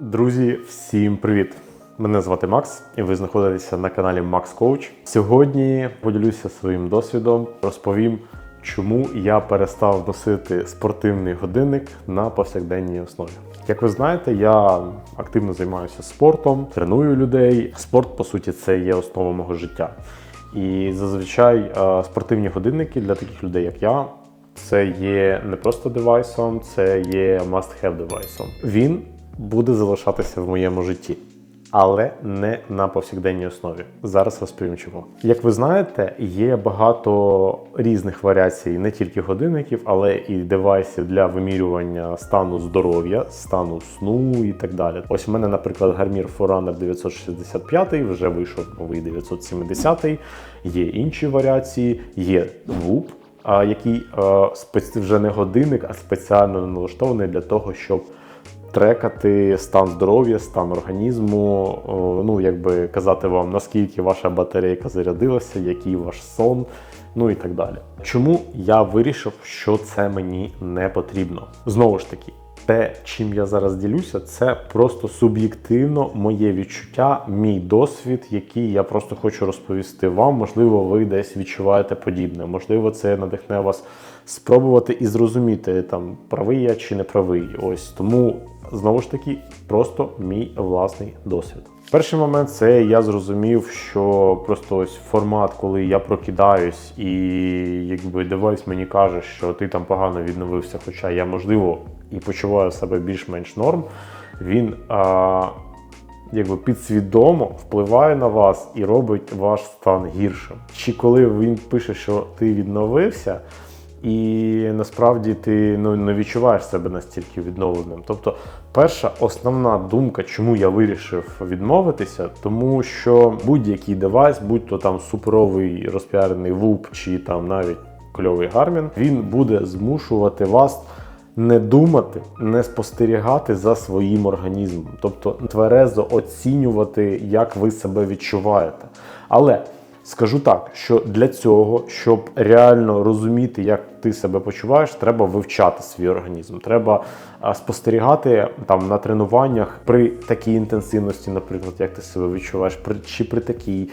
Друзі, всім привіт! Мене звати Макс, і ви знаходитеся на каналі Max Coach. Сьогодні поділюся своїм досвідом, розповім, чому я перестав носити спортивний годинник на повсякденній основі. Як ви знаєте, я активно займаюся спортом, треную людей. Спорт, по суті, це є основа мого життя. І зазвичай е, спортивні годинники для таких людей, як я, це є не просто девайсом, це є must-have девайсом. Він буде залишатися в моєму житті, але не на повсякденній основі. Зараз розповім чому. Як ви знаєте, є багато різних варіацій не тільки годинників, але і девайсів для вимірювання стану здоров'я, стану сну і так далі. Ось у мене, наприклад, Garmin Forerunner 965, вже вийшов новий 970, є інші варіації, є а, який вже не годинник, а спеціально налаштований для того, щоб трекати стан здоров'я, стан організму, ну якби казати вам, наскільки ваша батарейка зарядилася, який ваш сон, ну і так далі. Чому я вирішив, що це мені не потрібно? Знову ж таки. Те, чим я зараз ділюся, це просто суб'єктивно моє відчуття, мій досвід, який я просто хочу розповісти вам. Можливо, ви десь відчуваєте подібне. Можливо, це надихне вас спробувати і зрозуміти, там правий я чи не правий. Ось тому знову ж таки просто мій власний досвід. Перший момент це я зрозумів, що просто ось формат, коли я прокидаюсь, і якби девайс мені каже, що ти там погано відновився, хоча я можливо і почуваю себе більш-менш норм. Він а, якби підсвідомо впливає на вас і робить ваш стан гіршим. Чи коли він пише, що ти відновився, і насправді ти ну, не відчуваєш себе настільки відновленим. Тобто, перша основна думка, чому я вирішив відмовитися, тому що будь-який девайс, будь то там суперовий розпіарений вуп чи там навіть кльовий гармін, він буде змушувати вас. Не думати, не спостерігати за своїм організмом, тобто тверезо оцінювати, як ви себе відчуваєте. Але скажу так, що для цього, щоб реально розуміти, як ти себе почуваєш, треба вивчати свій організм. Треба спостерігати там на тренуваннях при такій інтенсивності, наприклад, як ти себе відчуваєш, при чи при такій.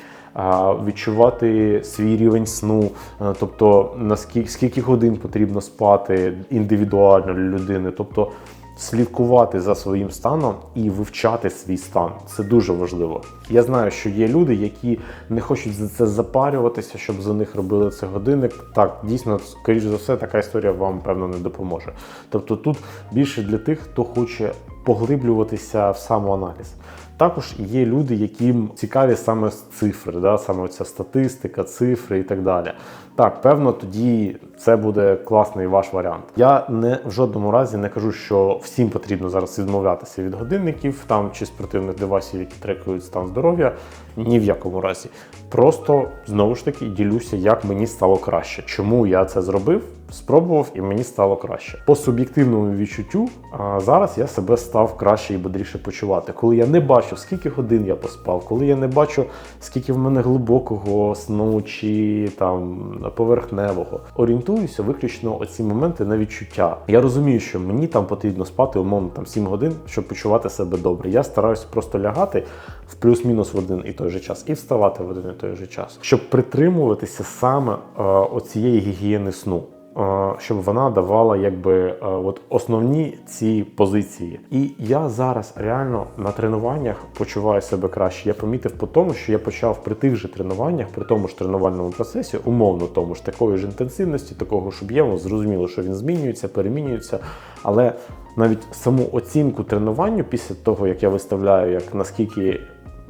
Відчувати свій рівень сну, тобто наскільки скільки годин потрібно спати індивідуально для людини, тобто слідкувати за своїм станом і вивчати свій стан. Це дуже важливо. Я знаю, що є люди, які не хочуть за це запарюватися, щоб за них робили це годинник. Так, дійсно, скоріш за все, така історія вам певно не допоможе. Тобто тут більше для тих, хто хоче поглиблюватися в самоаналіз. Також є люди, яким цікаві саме цифри, да, саме ця статистика, цифри і так далі. Так, певно, тоді це буде класний ваш варіант. Я не в жодному разі не кажу, що всім потрібно зараз відмовлятися від годинників там чи спортивних девайсів, які трекують стан здоров'я. Ні в якому разі. Просто знову ж таки ділюся, як мені стало краще. Чому я це зробив? Спробував і мені стало краще. По суб'єктивному відчуттю, а зараз я себе став краще і бодріше почувати. Коли я не бачу, скільки годин я поспав, коли я не бачу, скільки в мене глибокого сну чи там поверхневого, орієнтуюся виключно оці моменти на відчуття. Я розумію, що мені там потрібно спати умовно там 7 годин, щоб почувати себе добре. Я стараюся просто лягати в плюс-мінус в один і той же час, і вставати в один і той же час, щоб притримуватися саме е, оцієї гігієни сну. е, Щоб вона давала якби е, от основні ці позиції, і я зараз реально на тренуваннях почуваю себе краще. Я помітив по тому, що я почав при тих же тренуваннях, при тому ж тренувальному процесі, умовно тому ж такої ж інтенсивності, такого ж об'єму, зрозуміло, що він змінюється, перемінюється, але навіть саму оцінку тренуванню після того, як я виставляю, як наскільки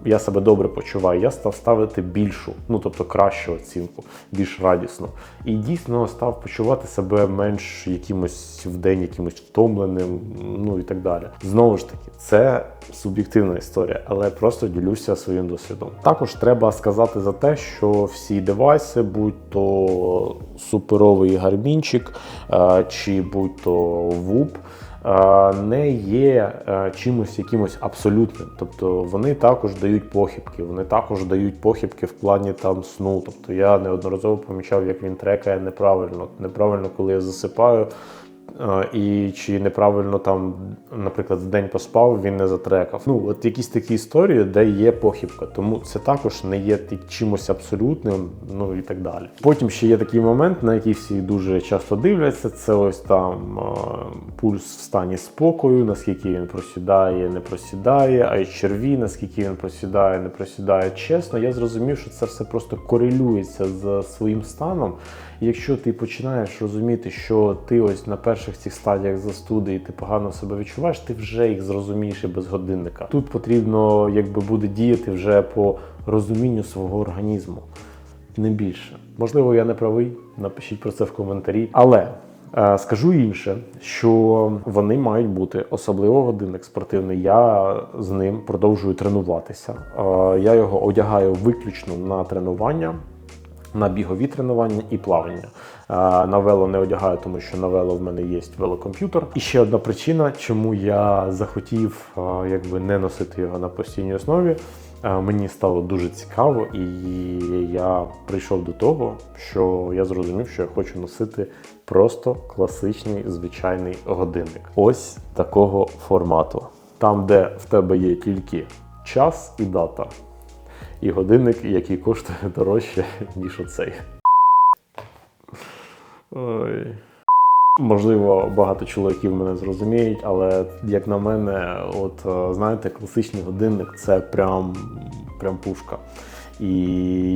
я себе добре почуваю, я став ставити більшу, ну тобто кращу оцінку, більш радісну. І дійсно став почувати себе менш якимось в день, якимось втомленим, ну і так далі. Знову ж таки, це суб'єктивна історія, але просто ділюся своїм досвідом. Також треба сказати за те, що всі девайси, будь то суперовий гармінчик, е, чи будь то вуп не є е, чимось якимось абсолютним. Тобто вони також дають похибки, вони також дають похибки в плані там сну. Тобто я неодноразово помічав, як він трекає неправильно. Неправильно, коли я засипаю. І чи неправильно там, наприклад, день поспав, він не затрекав. Ну, от якісь такі історії, де є похибка. Тому це також не є чимось абсолютним, ну і так далі. Потім ще є такий момент, на який всі дуже часто дивляться. Це ось там пульс в стані спокою, наскільки він просідає, не просідає, а й черві, наскільки він просідає, не просідає. Чесно, я зрозумів, що це все просто корелюється з своїм станом. Якщо ти починаєш розуміти, що ти ось на перших цих стадіях застуди і ти погано себе відчуваєш, ти вже їх зрозумієш і без годинника. Тут потрібно якби буде діяти вже по розумінню свого організму, не більше. Можливо, я не правий. Напишіть про це в коментарі. Але е, скажу інше, що вони мають бути особливо годинник спортивний. Я з ним продовжую тренуватися. Е, я його одягаю виключно на тренування на бігові тренування і плавання. Е, На вело не одягаю, тому що на вело в мене є велокомп'ютер. І ще одна причина, чому я захотів е, якби не носити його на постійній основі. Е, Мені стало дуже цікаво, і я прийшов до того, що я зрозумів, що я хочу носити просто класичний звичайний годинник. Ось такого формату. Там, де в тебе є тільки час і дата і годинник, який коштує дорожче, ніж оцей. Ой. Можливо, багато чоловіків мене зрозуміють, але як на мене, от е, знаєте, класичний годинник це прям, прям пушка. І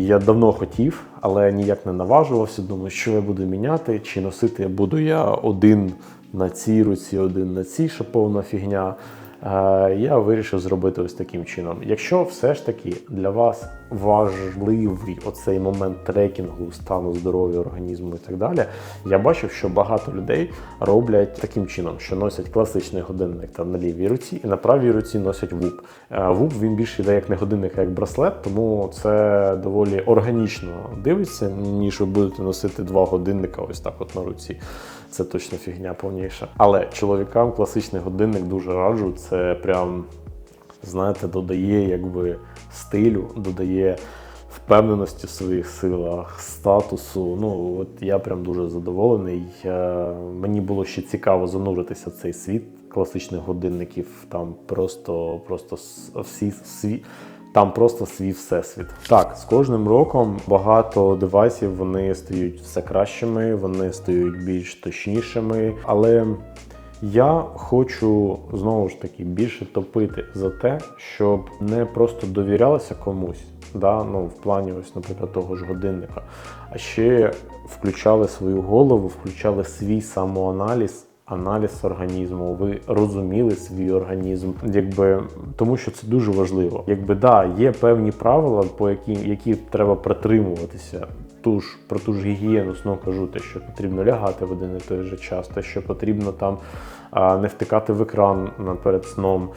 я давно хотів, але ніяк не наважувався. Думаю, що я буду міняти, чи носити буду я один на цій руці, один на цій, що повна фігня. Е, Я вирішив зробити ось таким чином. Якщо все ж таки для вас важливий оцей момент трекінгу, стану здоров'я організму і так далі, я бачив, що багато людей роблять таким чином, що носять класичний годинник там на лівій руці і на правій руці носять вуп. Е, Вуп він більше йде як не годинник, а як браслет, тому це доволі органічно дивиться, ніж ви будете носити два годинника ось так от на руці. Це точно фігня повніша. Але чоловікам класичний годинник дуже раджу. Це прям, знаєте, додає якби стилю, додає впевненості в своїх силах, статусу. Ну от я прям дуже задоволений. Е, Мені було ще цікаво зануритися в цей світ класичних годинників. Там просто, просто всі сві. Там просто свій всесвіт. Так, з кожним роком багато девайсів вони стають все кращими, вони стають більш точнішими. Але я хочу знову ж таки більше топити за те, щоб не просто довірялися комусь, да, ну, в плані, ось, наприклад, того ж годинника, а ще включали свою голову, включали свій самоаналіз аналіз організму, ви розуміли свій організм, якби тому, що це дуже важливо. Якби да, є певні правила, по які, які треба притримуватися. Ту ж про ту ж гігієну знову кажу, те, що потрібно лягати в один і той же час, те, що потрібно там не втикати в екран перед сном,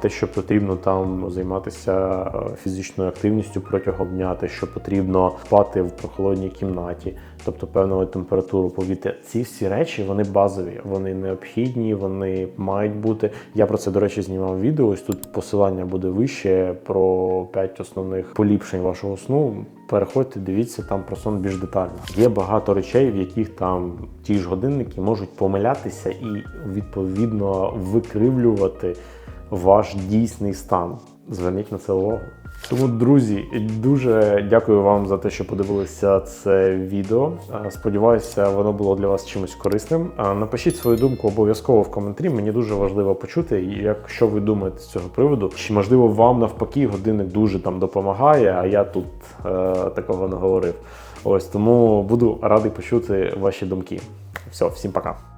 те, що потрібно там займатися фізичною активністю протягом дня, те, що потрібно спати в прохолодній кімнаті, тобто певну температуру повітря. Ці всі речі вони базові, вони необхідні, вони мають бути. Я про це, до речі, знімав відео. Ось тут посилання буде вище про 5 основних поліпшень вашого сну. Переходьте, дивіться там про сон більш детально. Є багато речей, в яких там ті ж годинники можуть помилятися і відповідно викривлювати ваш дійсний стан. Зверніть на це увагу. Тому, друзі, дуже дякую вам за те, що подивилися це відео. Сподіваюся, воно було для вас чимось корисним. Напишіть свою думку обов'язково в коментарі. Мені дуже важливо почути, якщо ви думаєте з цього приводу, чи можливо вам навпаки годинник дуже там допомагає, а я тут е, такого не говорив. Ось тому буду радий почути ваші думки. Все, всім пока.